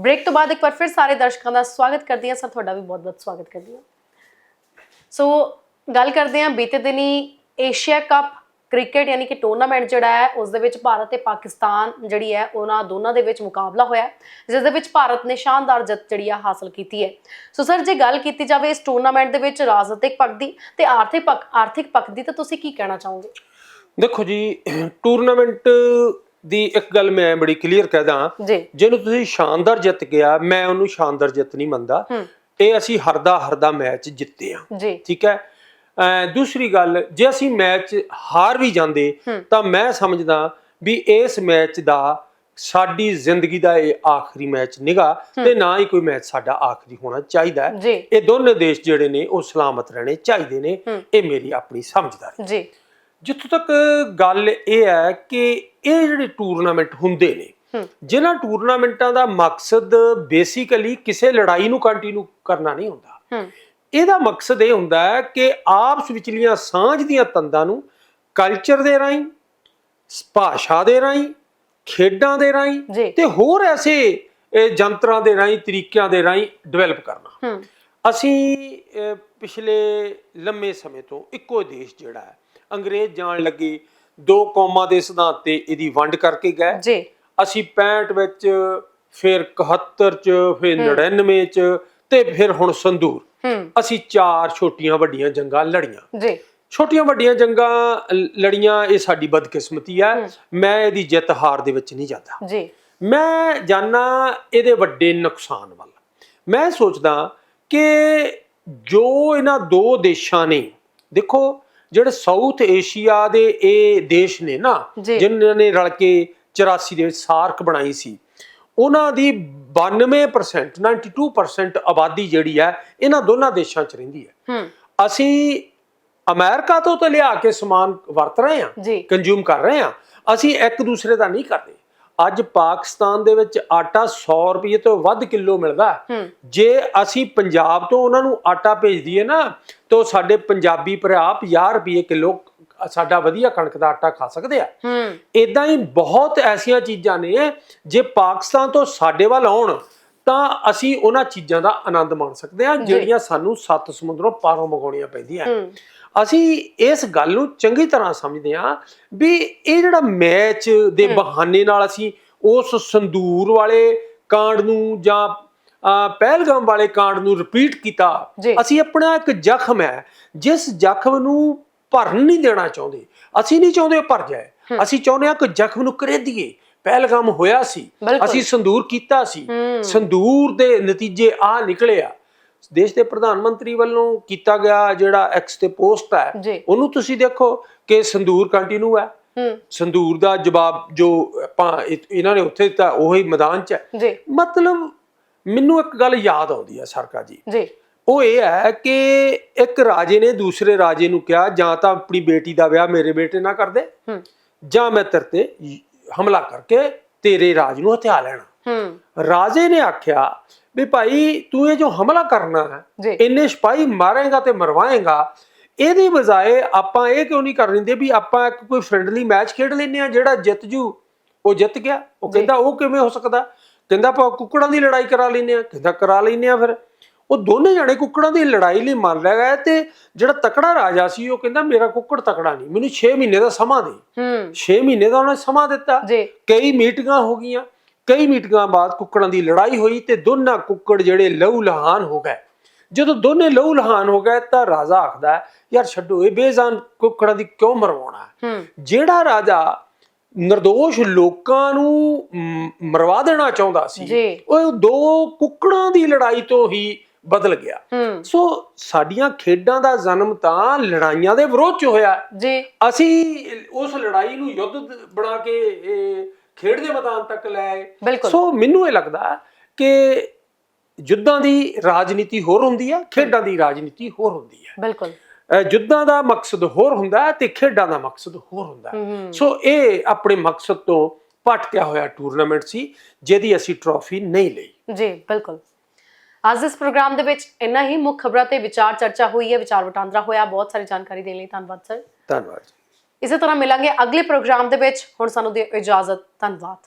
Break ਤੋਂ ਬਾਅਦ ਇੱਕ ਵਾਰ ਫਿਰ ਸਾਰੇ ਦਰਸ਼ਕਾਂ ਦਾ ਸਵਾਗਤ ਕਰਦੀ ਹਾਂ। ਸਰ, ਤੁਹਾਡਾ ਵੀ ਬਹੁਤ-ਬਹੁਤ ਸਵਾਗਤ ਕਰਦੀ ਹਾਂ। ਸੋ ਗੱਲ ਕਰਦੇ ਹਾਂ ਬੀਤੇ ਦਿਨੀ ਏਸ਼ੀਆ ਕੱਪ ਕ੍ਰਿਕਟ ਯਾਨੀ ਕਿ ਟੂਰਨਾਮੈਂਟ ਜਿਹੜਾ ਹੈ, ਉਸ ਦੇ ਵਿੱਚ ਭਾਰਤ ਤੇ ਪਾਕਿਸਤਾਨ ਜਿਹੜੀ ਹੈ, ਉਹਨਾਂ ਦੋਨਾਂ ਦੇ ਵਿੱਚ ਮੁਕਾਬਲਾ ਹੋਇਆ ਜਿਸ ਦੇ ਵਿੱਚ ਭਾਰਤ ਨੇ ਸ਼ਾਨਦਾਰ ਜਿੱਤ ਜਿਹੜੀ ਆ ਹਾਸਲ ਕੀਤੀ ਹੈ। ਸੋ ਸਰ, ਜੇ ਗੱਲ ਕੀਤੀ ਜਾਵੇ ਇਸ ਟੂਰਨਾਮੈਂਟ ਦੇ ਵਿੱਚ ਰਾਜਨੀਤਿਕ ਪੱਖ ਦੀ ਤੇ ਆਰਥਿਕ ਪੱਖ ਆਰਥਿਕ ਪੱਖ ਦੀ, ਤਾਂ ਤੁਸੀਂ ਕੀ ਕਹਿਣਾ ਚਾਹੋਗੇ? ਦੇਖੋ ਜੀ ਟੂਰਨਾਮੈਂਟ ਦੀ ਇੱਕ ਗੱਲ ਮੈਂ ਬੜੀ ਕਲੀਅਰ ਕਹਿਦਾ ਜੀ। ਜਿਹਨੂੰ ਤੁਸੀਂ ਸ਼ਾਨਦਾਰ ਜਿੱਤ ਗਿਆ ਮੈਂ ਉਹਨੂੰ ਸ਼ਾਨਦਾਰ ਜਿੱਤ ਨਹੀਂ ਮੰਨਦਾ। ਇਹ ਅਸੀਂ ਹਰਦਾ ਹਰਦਾ ਮੈਚ ਜਿੱਤੇ ਆ। ਠੀਕ ਹੈ? ਦੂਸਰੀ ਗੱਲ ਜੇ ਅਸੀਂ ਮੈਚ ਹਾਰ ਵੀ ਜਾਂਦੇ। ਤਾਂ ਮੈਂ ਸਮਝਦਾ ਵੀ ਇਸ ਮੈਚ ਦਾ ਸਾਡੀ ਜ਼ਿੰਦਗੀ ਦਾ ਇਹ ਆਖਰੀ ਮੈਚ ਨਿਗਾ ਤੇ ਨਾ ਹੀ ਕੋਈ ਮੈਚ ਸਾਡਾ ਆਖਰੀ ਹੋਣਾ ਚਾਹੀਦਾ। ਹੈ ਇਹ ਦੋਨੇ ਦੇਸ਼ ਜਿਹੜੇ ਨੇ ਉਹ ਸਲਾਮਤ ਰਹਿਣੇ ਚਾਹੀਦੇ ਨੇ। ਇਹ ਮੇਰੀ ਆਪਣੀ ਸਮਝਦਾਰੀ। ਜੀ। ਜਿੱਥੋਂ ਤੱਕ ਗੱਲ ਇਹ ਹੈ ਕਿ ਇਹ ਜਿਹੜੇ ਟੂਰਨਾਮੈਂਟ ਹੁੰਦੇ ਨੇ ਜਿਨ੍ਹਾਂ ਟੂਰਨਾਮੈਂਟਾਂ ਦਾ ਮਕਸਦ ਬੇਸਿਕਲੀ ਕਿਸੇ ਲੜਾਈ ਨੂੰ ਕੰਟੀਨਿਊ ਕਰਨਾ ਨਹੀਂ ਹੁੰਦਾ। ਇਹਦਾ ਮਕਸਦ ਇਹ ਹੁੰਦਾ ਹੈ ਕਿ ਆਪਸ ਵਿਚਲੀਆਂ ਸਾਂਝ ਦੀਆਂ ਤੰਦਾਂ ਨੂੰ ਕਲਚਰ ਦੇ ਰਾਹੀਂ ਭਾਸ਼ਾ ਦੇ ਰਾਹੀਂ ਖੇਡਾਂ ਦੇ ਰਾਹੀਂ ਤੇ ਹੋਰ ਐਸੇ ਜੰਤਰਾਂ ਦੇ ਰਾਹੀਂ ਤਰੀਕਿਆਂ ਦੇ ਰਾਹੀਂ ਡਿਵੈਲਪ ਕਰਨਾ। ਅਸੀਂ ਪਿਛਲੇ ਲੰਮੇ ਸਮੇਂ ਤੋਂ ਇੱਕੋ ਦੇਸ਼ ਜਿਹੜਾ ਹੈ ਅੰਗਰੇਜ਼ ਜਾਣ ਲੱਗੇ। ਦੋ ਕੌਮਾਂ ਦੇ ਸਿਧਾਂਤ ਤੇ ਇਹਦੀ ਵੰਡ ਕਰਕੇ ਗਏ। ਜੀ। ਅਸੀਂ 65 ਵਿੱਚ ਫਿਰ 71 ਚ ਫਿਰ 99 ਚ ਤੇ ਫਿਰ ਹੁਣ ਸੰਦੂਰ ਅਸੀਂ ਚਾਰ ਛੋਟੀਆਂ ਵੱਡੀਆਂ ਜੰਗਾਂ ਲੜੀਆਂ। ਜੀ। ਛੋਟੀਆਂ ਵੱਡੀਆਂ ਜੰਗਾਂ ਲੜੀਆਂ ਇਹ ਸਾਡੀ ਬਦਕਿਸਮਤੀ ਹੈ। ਮੈਂ ਇਹਦੀ ਜਿੱਤ ਹਾਰ ਦੇ ਵਿੱਚ ਨਹੀਂ ਜਾਂਦਾ। ਜੀ। ਮੈਂ ਜਾਣਾ ਇਹਦੇ ਵੱਡੇ ਨੁਕਸਾਨ ਵੱਲ। ਮੈਂ ਸੋਚਦਾ ਕਿ ਜੋ ਇਹਨਾਂ ਦੋ ਦੇਸ਼ਾਂ ਨੇ ਦੇਖੋ ਜਿਹੜੇ ਸਾਊਥ ਏਸ਼ੀਆ ਦੇ ਇਹ ਦੇਸ਼ ਨੇ ਨਾ। ਜਿਨ੍ਹਾਂ ਨੇ ਰਲ ਕੇ 84 ਦੇ ਵਿੱਚ ਸਾਰਕ ਬਣਾਈ ਸੀ ਉਹਨਾਂ ਦੀ 92% 92% ਆਬਾਦੀ ਜਿਹੜੀ ਹੈ ਇਹਨਾਂ ਦੋਨਾਂ ਦੇਸ਼ਾਂ 'ਚ ਰਹਿੰਦੀ ਹੈ। ਹੂੰ। ਅਸੀਂ ਅਮਰੀਕਾ ਤੋਂ ਤਾਂ ਲਿਆ ਕੇ ਸਮਾਨ ਵਰਤ ਰਹੇ ਹਾਂ ਜੀ। ਕੰਜ਼ਿਊਮ ਕਰ ਰਹੇ ਹਾਂ ਅਸੀਂ ਇੱਕ ਦੂਸਰੇ ਦਾ ਨਹੀਂ ਕਰਦੇ। ਅੱਜ ਪਾਕਿਸਤਾਨ ਦੇ ਵਿੱਚ ਆਟਾ 100 ਰੁਪਏ ਤੋਂ ਵੱਧ ਕਿਲੋ ਮਿਲਦਾ। ਜੇ ਅਸੀਂ ਪੰਜਾਬ ਤੋਂ ਉਹਨਾਂ ਨੂੰ ਆਟਾ ਭੇਜ ਦਈਏ ਨਾ ਤਾਂ ਸਾਡੇ ਪੰਜਾਬੀ ਭਰਾ 50 ਰੁਪਏ ਕਿਲੋ ਸਾਡਾ ਵਧੀਆ ਕਣਕ ਦਾ ਆਟਾ ਖਾ ਸਕਦੇ ਆ। ਇਦਾਂ ਹੀ ਬਹੁਤ ਐਸੀਆਂ ਚੀਜ਼ਾਂ ਨੇ ਜੇ ਪਾਕਿਸਤਾਨ ਤੋਂ ਸਾਡੇ ਵੱਲ ਆਉਣ ਤਾਂ ਅਸੀਂ ਉਹਨਾਂ ਚੀਜ਼ਾਂ ਦਾ ਆਨੰਦ ਮਾਣ ਸਕਦੇ ਹਾਂ ਜਿਹੜੀਆਂ ਸਾਨੂੰ ਸੱਤ ਸਮੁੰਦਰੋਂ ਪਾਰੋਂ ਮੰਗਾਉਣੀਆਂ ਪੈਂਦੀਆਂ। ਹੂੰ। ਅਸੀਂ ਇਸ ਗੱਲ ਨੂੰ ਚੰਗੀ ਤਰ੍ਹਾਂ ਸਮਝਦੇ ਹਾਂ ਵੀ ਇਹ ਜਿਹੜਾ ਮੈਚ ਦੇ ਬਹਾਨੇ ਨਾਲ ਅਸੀਂ ਉਸ ਸੰਦੂਰ ਵਾਲੇ ਕਾਂਡ ਨੂੰ ਜਾਂ ਪਹਿਲਗਾਮ ਵਾਲੇ ਕਾਂਡ ਨੂੰ ਰਿਪੀਟ ਕੀਤਾ। ਅਸੀਂ ਆਪਣਾ ਇੱਕ ਜ਼ਖਮ ਹੈ ਜਿਸ ਜ਼ਖਮ ਨੂੰ ਭਰਨ ਨਹੀਂ ਦੇਣਾ ਚਾਹੁੰਦੇ। ਅਸੀਂ ਨਹੀਂ ਚਾਹੁੰਦੇ ਉਹ ਭਰ ਜਾਏ। ਅਸੀਂ ਚਾਹੁੰਦੇ ਹਾਂ ਕਿ ਜ਼ਖਮ ਨੂੰ ਕਰੇਦੀਏ। ਪਹਿਲਗਾਮ ਹੋਇਆ ਸੀ। ਅਸੀਂ ਸੰਦੂਰ ਕੀਤਾ ਸੀ। ਸੰਦੂਰ ਦੇ ਨਤੀਜੇ ਆ ਨਿਕਲੇ ਆ। ਦੇਸ਼ ਦੇ ਪ੍ਰਧਾਨ ਮੰਤਰੀ ਵੱਲੋਂ ਕੀਤਾ ਗਿਆ ਜਿਹੜਾ ਐਕਸ ਤੇ ਪੋਸਟ ਹੈ ਉਹਨੂੰ ਤੁਸੀਂ ਦੇਖੋ ਕਿ ਸੰਦੂਰ ਕੰਟੀਨਿਊ ਹੈ। ਸੰਦੂਰ ਦਾ ਜਵਾਬ ਜੋ ਇਹਨਾਂ ਨੇ ਉੱਥੇ ਦਿੱਤਾ ਉਹੀ ਮੈਦਾਨ 'ਚ ਹੈ। ਜੀ। ਮਤਲਬ ਮੈਨੂੰ ਇੱਕ ਗੱਲ ਯਾਦ ਆਉਂਦੀ ਹੈ ਸਰਕਾ ਜੀ। ਜੀ। ਉਹ ਇਹ ਹੈ ਕਿ ਇੱਕ ਰਾਜੇ ਨੇ ਦੂਸਰੇ ਰਾਜੇ ਨੂੰ ਕਿਹਾ ਜਾਂ ਤਾਂ ਆਪਣੀ ਬੇਟੀ ਦਾ ਵਿਆਹ ਮੇਰੇ ਬੇਟੇ ਨਾਲ ਕਰ ਦੇ ਜਾਂ ਮੈਂ ਤੇਰੇ ਤੇ ਹਮਲਾ ਕਰਕੇ ਤੇਰੇ ਰਾਜ ਨੂੰ ਹਥਿਆ ਲੈਣਾ। ਰਾਜੇ ਨੇ ਆਖਿਆ ਵੀ ਭਾਈ ਤੂੰ ਇਹ ਜੋ ਹਮਲਾ ਕਰਨਾ ਹੈ ਇੰਨੇ ਸਿਪਾਹੀ ਮਾਰੇਗਾ ਤੇ ਮਰਵਾਏਗਾ ਇਹਦੀ ਬਜਾਏ ਆਪਾਂ ਇਹ ਕਿਉਂ ਨਹੀਂ ਕਰ ਲੈਂਦੇ ਵੀ ਆਪਾਂ ਇੱਕ ਕੋਈ ਫ੍ਰੈਂਡਲੀ ਮੈਚ ਖੇਡ ਲੈਂਦੇ ਆ ਜਿਹੜਾ ਜਿੱਤ ਜੂ ਉਹ ਜਿੱਤ ਗਿਆ। ਉਹ ਕਹਿੰਦਾ ਉਹ ਕਿਵੇਂ ਹੋ ਸਕਦਾ? ਕਹਿੰਦਾ ਆਪਾਂ ਕੁੱਕੜਾਂ ਦੀ ਲੜਾਈ ਕਰਾ ਲੈਂਦੇ ਆ ਕਹਿੰਦਾ ਕਰਾ ਲੈਂਦੇ ਆ ਫਿਰ। ਉਹ ਦੋਨੇ ਜਣੇ ਕੁੱਕੜਾਂ ਦੀ ਲੜਾਈ ਲਈ ਮੰਨ ਲਿਆ ਗਿਆ ਤੇ ਜਿਹੜਾ ਤਕੜਾ ਰਾਜਾ ਸੀ ਉਹ ਕਹਿੰਦਾ ਮੇਰਾ ਕੁੱਕੜ ਤਕੜਾ ਨਹੀਂ ਮੈਨੂੰ 6 ਮਹੀਨੇ ਦਾ ਸਮਾਂ ਦੇ। ਹੂੰ। 6 ਮਹੀਨੇ ਦਾ ਉਹਨੇ ਸਮਾਂ ਦਿੱਤਾ। ਜੀ। ਕਈ ਮੀਟਿੰਗਾਂ ਹੋ ਗਈਆਂ। ਕਈ ਮੀਟਿੰਗਾਂ ਬਾਅਦ ਕੁੱਕੜਾਂ ਦੀ ਲੜਾਈ ਹੋਈ ਤੇ ਦੋਨਾਂ ਕੁੱਕੜ ਜਿਹੜੇ ਲਹੂ ਲਹਾਨ ਹੋ ਗਏ। ਜਦੋਂ ਦੋਨੇ ਲਹੂ ਲਹਾਨ ਹੋ ਗਏ ਤਾਂ ਰਾਜਾ ਆਖਦਾ ਯਾਰ ਛੱਡੋ ਇਹ ਬੇਜ਼ਾਨ ਕੁੱਕੜਾਂ ਦੀ ਕਿਉਂ ਮਰਵਾਉਣਾ ਜਿਹੜਾ ਰਾਜਾ નિર્ਦੋਸ਼ ਲੋਕਾਂ ਨੂੰ ਮਰਵਾ ਦੇਣਾ ਚਾਹੁੰਦਾ ਸੀ ਉਹ ਦੋ ਕੁੱਕੜਾਂ ਦੀ ਲੜਾਈ ਤੋਂ ਹੀ ਬਦਲ ਗਿਆ। ਸੋ ਸਾਡੀਆਂ ਖੇਡਾਂ ਦਾ ਜਨਮ ਤਾਂ ਲੜਾਈਆਂ ਦੇ ਵਿਰੋਧ ਚ ਹੋਇਆ। ਜੀ। ਅਸੀਂ ਉਸ ਲੜਾਈ ਨੂੰ ਯੁੱਧ ਬਣਾ ਕੇ ਖੇਡ ਦੇ ਮੈਦਾਨ ਤੱਕ ਲੈ ਆਏ। ਸੋ ਮੈਨੂੰ ਇਹ ਲੱਗਦਾ ਕਿ ਯੁੱਧਾਂ ਦੀ ਰਾਜਨੀਤੀ ਹੋਰ ਹੁੰਦੀ ਹੈ ਖੇਡਾਂ ਦੀ ਰਾਜਨੀਤੀ ਹੋਰ ਹੁੰਦੀ ਹੈ ਬਿਲਕੁਲ। ਯੁੱਧਾਂ ਦਾ ਮਕਸਦ ਹੋਰ ਹੁੰਦਾ ਤੇ ਖੇਡਾਂ ਦਾ ਮਕਸਦ ਹੋਰ ਹੁੰਦਾ। ਸੋ ਇਹ ਆਪਣੇ ਮਕਸਦ ਤੋਂ ਭਟਕਿਆ ਹੋਇਆ ਟੂਰਨਾਮੈਂਟ ਸੀ ਜਿਹਦੀ ਅਸੀਂ ਟਰੋਫੀ ਨਹੀਂ ਲਈ। ਜੀ ਬਿਲਕੁਲ। ਅੱਜ ਇਸ ਪ੍ਰੋਗਰਾਮ ਦੇ ਵਿੱਚ ਇੰਨਾ ਹੀ ਮੁੱਖ ਖਬਰਾਂ ਤੇ ਵਿਚਾਰ ਚਰਚਾ ਹੋਈ ਹੈ ਵਿਚਾਰ ਵਟਾਂਦਰਾ ਹੋਇਆ। ਬਹੁਤ ਸਾਰੀ ਜਾਣਕਾਰੀ ਦੇਣ ਲਈ ਧੰਨਵਾਦ ਸਰ। ਧੰਨਵਾਦ ਇਸੇ ਤਰ੍ਹਾਂ ਮਿਲਾਂਗੇ ਅਗਲੇ ਪ੍ਰੋਗਰਾਮ ਦੇ ਵਿੱਚ। ਹੁਣ ਸਾਨੂੰ ਦਿਓ ਇਜਾਜ਼ਤ। ਧੰਨਵਾਦ।